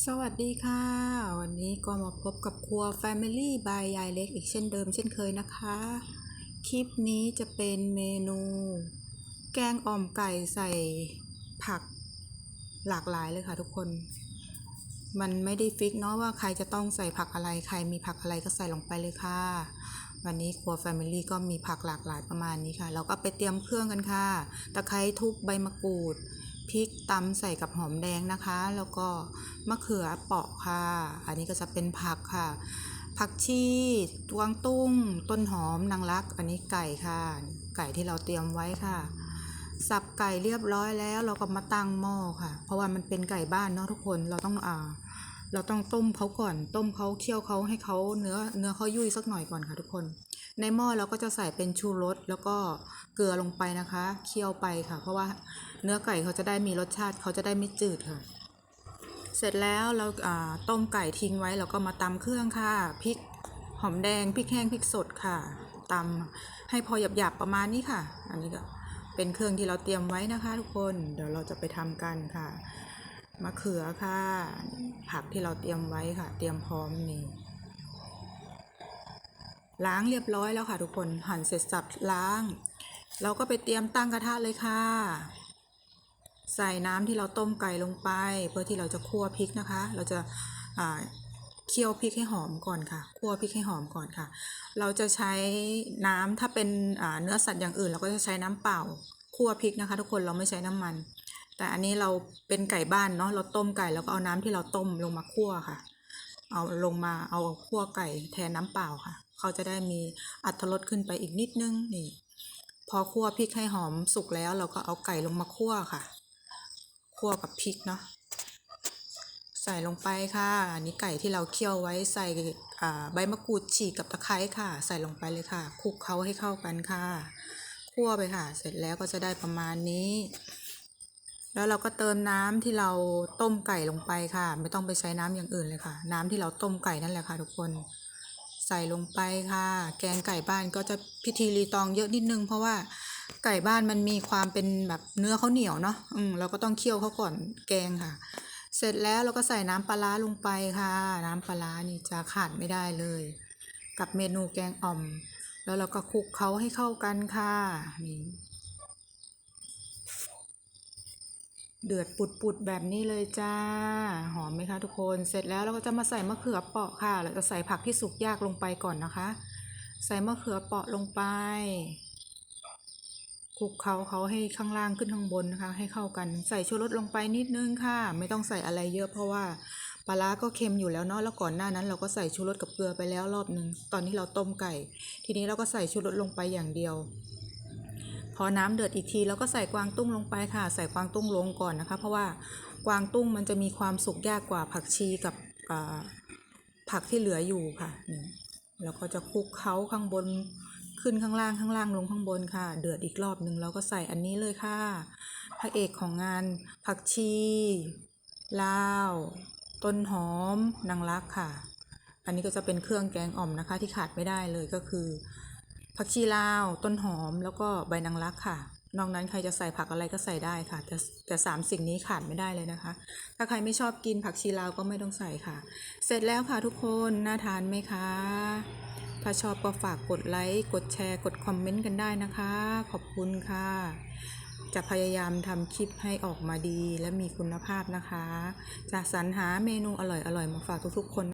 สวัสดีค่ะ วันนี้ก็มาพบกับครัว Family by ยายเล็กอีกเช่นเดิมเช่นเคยนะคะ คลิปนี้จะเป็นเมนู แกงอ่อมไก่ใส่ผักหลากหลายเลยค่ะทุกคน มันไม่ได้ฟิกเนาะว่าใครจะต้องใส่ผักอะไรใครมีผักอะไรก็ใส่ลงไปเลยค่ะ วันนี้ครัว Family ก็มีผักหลากหลายประมาณนี้ค่ะ เราก็ไปเตรียมเครื่องกันค่ะ ตะไคร้ทุบใบมะกรูด พริกตำใส่กับหอมแดงนะคะ แล้วก็มะเขือเปราะค่ะ อันนี้ก็จะเป็นผักค่ะ ผักชีตวงตุ้ง ต้นหอมนางรัก อันนี้ไก่ค่ะ ไก่ที่เราเตรียมไว้ค่ะ สับไก่เรียบร้อยแล้ว เราก็มาตั้งหม้อค่ะ เพราะว่ามันเป็นไก่บ้านเนาะทุกคนเราต้องอ่าเราต้องต้มเขาก่อน ต้มเขาเคี่ยวเขาให้เขาเนื้อเนื้อเขายุ่ยสักหน่อยก่อนค่ะทุกคน ในหม้อเราก็จะใส่เป็นชูรสแล้วก็เกลือลงไปนะคะ เคี่ยวไปค่ะ เพราะว่าเนื้อไก่เขาจะได้มีรสชาติเขาจะได้ไม่จืดค่ะ เสร็จแล้วเราต้มไก่ทิ้งไว้เราก็มาตำเครื่องค่ะพริกหอมแดงพริกแห้งพริกสดค่ะตำให้พอหยาบๆประมาณนี้ค่ะ อันนี้ก็เป็นเครื่องที่เราเตรียมไว้นะคะ ทุกคนเดี๋ยวเราจะไปทำกันค่ะมะเขือค่ะ ผักที่เราเตรียมไว้ค่ะ เตรียมพร้อมนี่ ล้างเรียบร้อยแล้วค่ะทุกคนหั่นเสร็จสับล้าง เราก็ไปเตรียมตั้งกระทะเลยค่ะ ใส่น้ำที่เราต้มไก่ลงไป เพื่อที่เราจะคั่วพริกนะคะ เราจะเคี่ยวพริกให้หอมก่อนค่ะ คั่วพริกให้หอมก่อนค่ะ เราจะใช้น้ำถ้าเป็นเนื้อสัตว์อย่างอื่น เราก็จะใช้น้ำเปล่า คั่วพริกนะคะ ทุกคนเราไม่ใช้น้ำมัน แต่อันนี้เราเป็นไก่บ้านเนาะเราต้มไก่แล้วก็เอาน้ำที่เราต้มลงมาคั่วค่ะ เอาลงมาเอาคั่วไก่แทนน้ำเปล่าค่ะ เขาจะได้มีอัตรสขึ้นไปอีกนิดนึงนี่ พอคั่วพริกให้หอมสุกแล้ว เราก็เอาไก่ลงมาคั่วค่ะ คั่วกับพริกเนาะใส่ลงไปค่ะอันนี้ไก่ที่เราเคี่ยวไว้ใส่ใบมะกรูดฉีกกับตะไคร้ค่ะ ใส่ลงไปเลยค่ะคลุกเคล้าให้เข้ากันค่ะ คั่วไปค่ะ เสร็จแล้วก็จะได้ประมาณนี้ แล้วเราก็เติมน้ำที่เราต้มไก่ลงไปค่ะ ไม่ต้องไปใช้น้ำอย่างอื่นเลยค่ะ น้ำที่เราต้มไก่นั่นแหละค่ะ ทุกคนใส่ลงไปค่ะ แกงไก่บ้านก็จะพิธีรีตองเยอะนิดนึง เพราะว่าไก่บ้านมันมีความเป็นแบบเนื้อเขาเหนียวเนาะอืมเราก็ต้องเคี่ยวเขาก่อนแกงค่ะ เสร็จแล้วเราก็ใส่น้ำปลาลงไปค่ะ น้ำปลานี่จะขาดไม่ได้เลย กับเมนูแกงอ่อม แล้วเราก็คลุกเขาให้เข้ากันค่ะนี่ เดือดปุดๆแบบนี้เลยจ้า หอมไหมคะทุกคนเสร็จแล้วเราก็จะมาใส่มะเขือเปราะค่ะเราจะใส่ผักที่สุกยากลงไปก่อนนะคะ ใส่มะเขือเปราะลงไปคลุกเคล้าเขาให้ข้างล่างขึ้นข้างบนนะคะ ให้เข้ากันใส่ชูรสลงไปนิดนึงค่ะ ไม่ต้องใส่อะไรเยอะเพราะว่าปลาร้าก็เค็มอยู่แล้วเนาะแล้วก่อนหน้านั้น เราก็ใส่ชูรสกับเกลือไปแล้วรอบนึงตอนที่เราต้มไก่ ทีนี้เราก็ใส่ชูรสลงไปอย่างเดียว อน้ำเดือดอีกทีเราก็ใส่กวางตุ้งลงไปค่ะ ใส่กวางตุ้งลงก่อนนะคะ เพราะว่ากวางตุ้งมันจะมีความสุกยากกว่าผักชีกับผักที่เหลืออยู่ค่ะนี่แล้วก็จะคลุกเคล้าข้างบนขึ้นข้างล่างข้างล่างลงข้างบนค่ะ เดือดอีกรอบหนึ่งเราก็ใส่อันนี้เลยค่ะพระเอกของงานผักชีลาวต้นหอมนางรักค่ะ อันนี้ก็จะเป็นเครื่องแกงอ่อมนะคะที่ขาดไม่ได้เลยก็คือ ผักชีลาว ต้นหอมแล้วก็ใบนางรักค่ะ นอกนั้นใครจะใส่ผักอะไรก็ใส่ได้ค่ะ แต่แต่สามสิ่งนี้ขาดไม่ได้เลยนะคะ ถ้าใครไม่ชอบกินผักชีลาวก็ไม่ต้องใส่ค่ะ เสร็จแล้วค่ะทุกคนน่าทานไหมคะ ถ้าชอบก็ฝากกดไลค์กดแชร์กดคอมเมนต์กันได้นะคะ ขอบคุณค่ะจะพยายามทำคลิปให้ออกมาดีและมีคุณภาพนะคะ จะสรรหาเมนูอร่อยๆมาฝากทุกๆคน